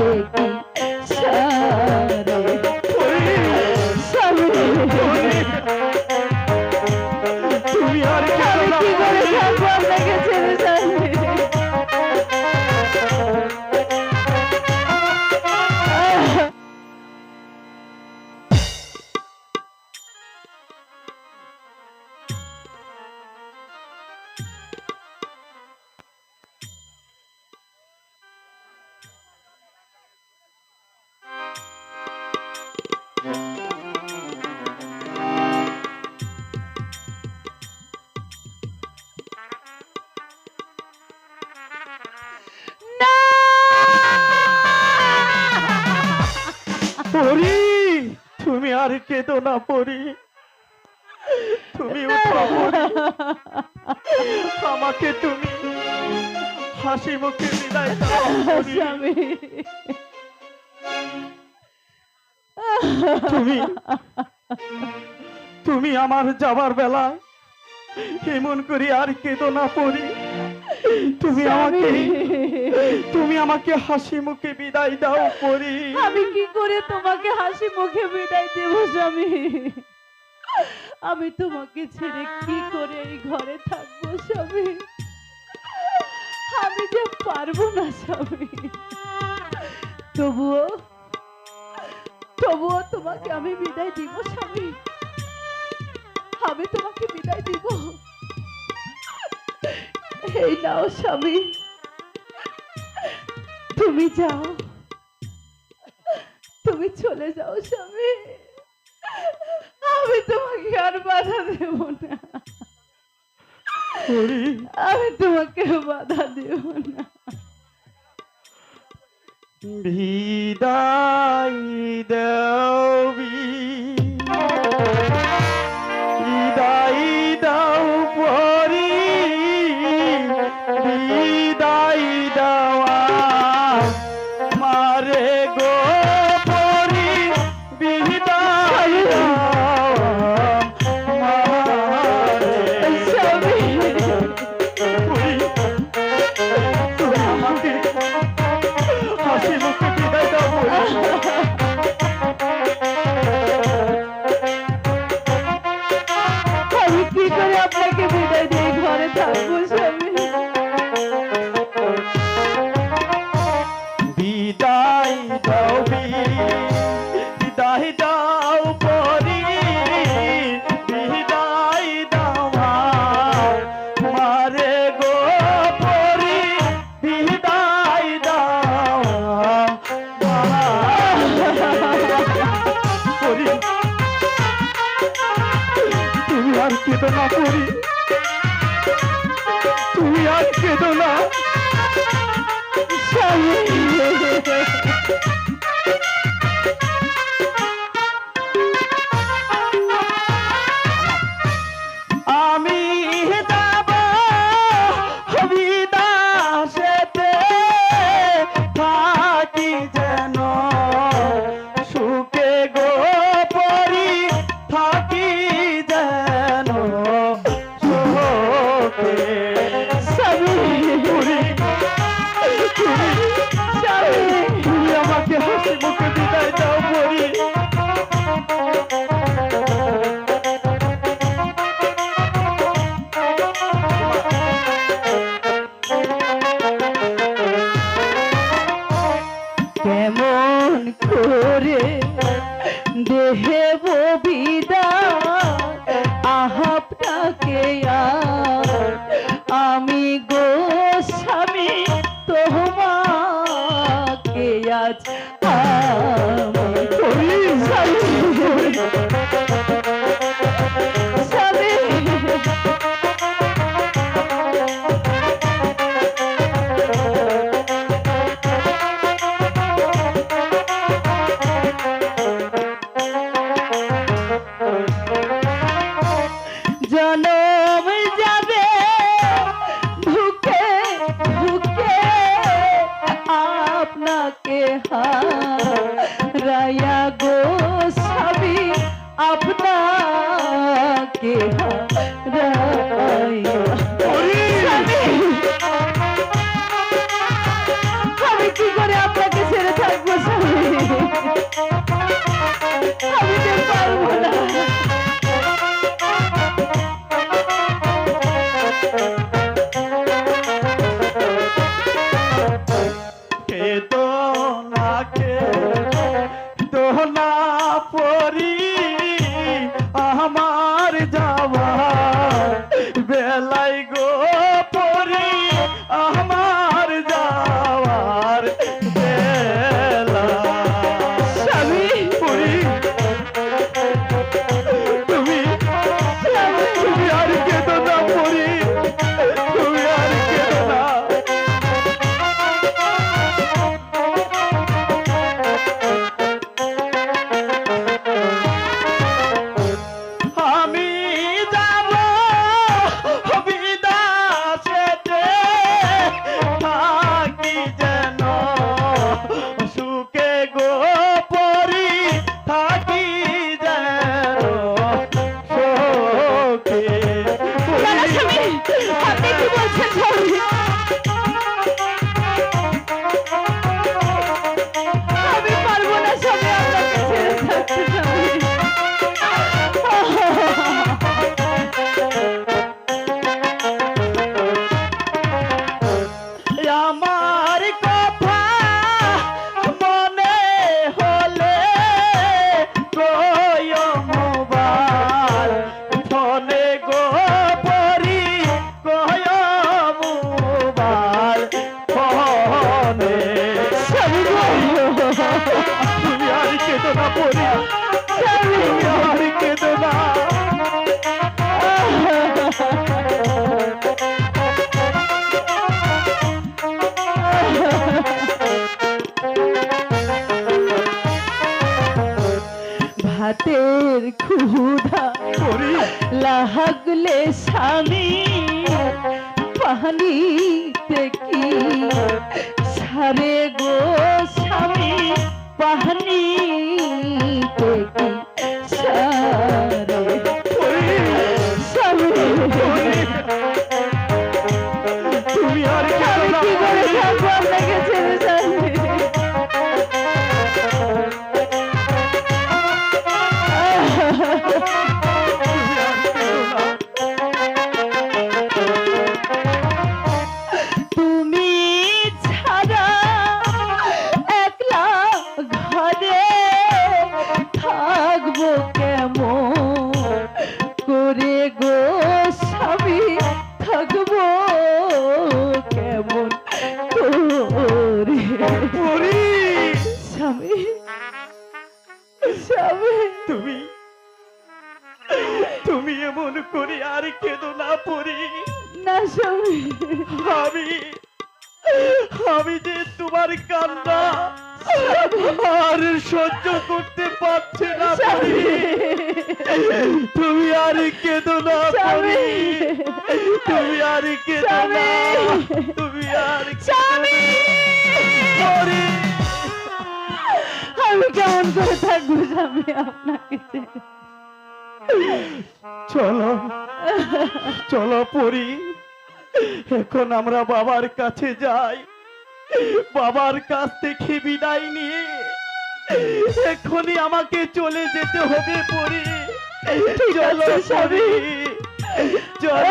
কি পরি তুমি আর কেঁদো না পরি। তুমি আমাকে তুমি হাসি মুখে বিদায় দাও স্বামী। তুমি তুমি আমার যাবার বেলায় এমন করি আর কেঁদো না পরি। তুমি আমাকে তুমি আমাকে হাসি মুখে বিদায় দাও পরি আমি কি করে তোমাকে হাসি মুখে বিদায় দেব, স্বামী? আমি তোমাকে ছেড়ে কি করে এই ঘরে থাকব, স্বামী? আমি যে পারব না, স্বামী। তবুও তবুও তোমাকে আমি বিদায় দিব, স্বামী। আমি তোমাকে বিদায় দিব। এই নাও, স্বামী। তুমি যাও। তুমি চলে যাও স্বামী। আমি তোমাকে আর বাধা দেব না। আমি তোমাকে বাধা দেব না। বিদায় দেবি আর কেঁদো না পরি। তুমি আর কেঁদো না। Yeah. তোমাকে হারায়া গো। আমার যাওয়ার আমার ভাতের ক্ষুধা লাগলে স্বামী পাহানিতে কি? সারে গো স্বামী পানি Yeah. পরি। না স্বামী। আমি আমি যে তোমার কান্না আর সহ্য করতে পারছি না পরি। তুমি আর কেঁদো না পরি। তুমি আর কেঁদো না। তুমি আর পরি। আমি কেমন করে থাকব স্বামী? আপনাকে? চলো চলো পরি এখন আমরা বাবার কাছে যাই। বাবার কাছ থেকে বিদায় নিয়ে এক্ষুনি আমাকে চলে যেতে হবে পরি ঠিক চলো। পরি চলো।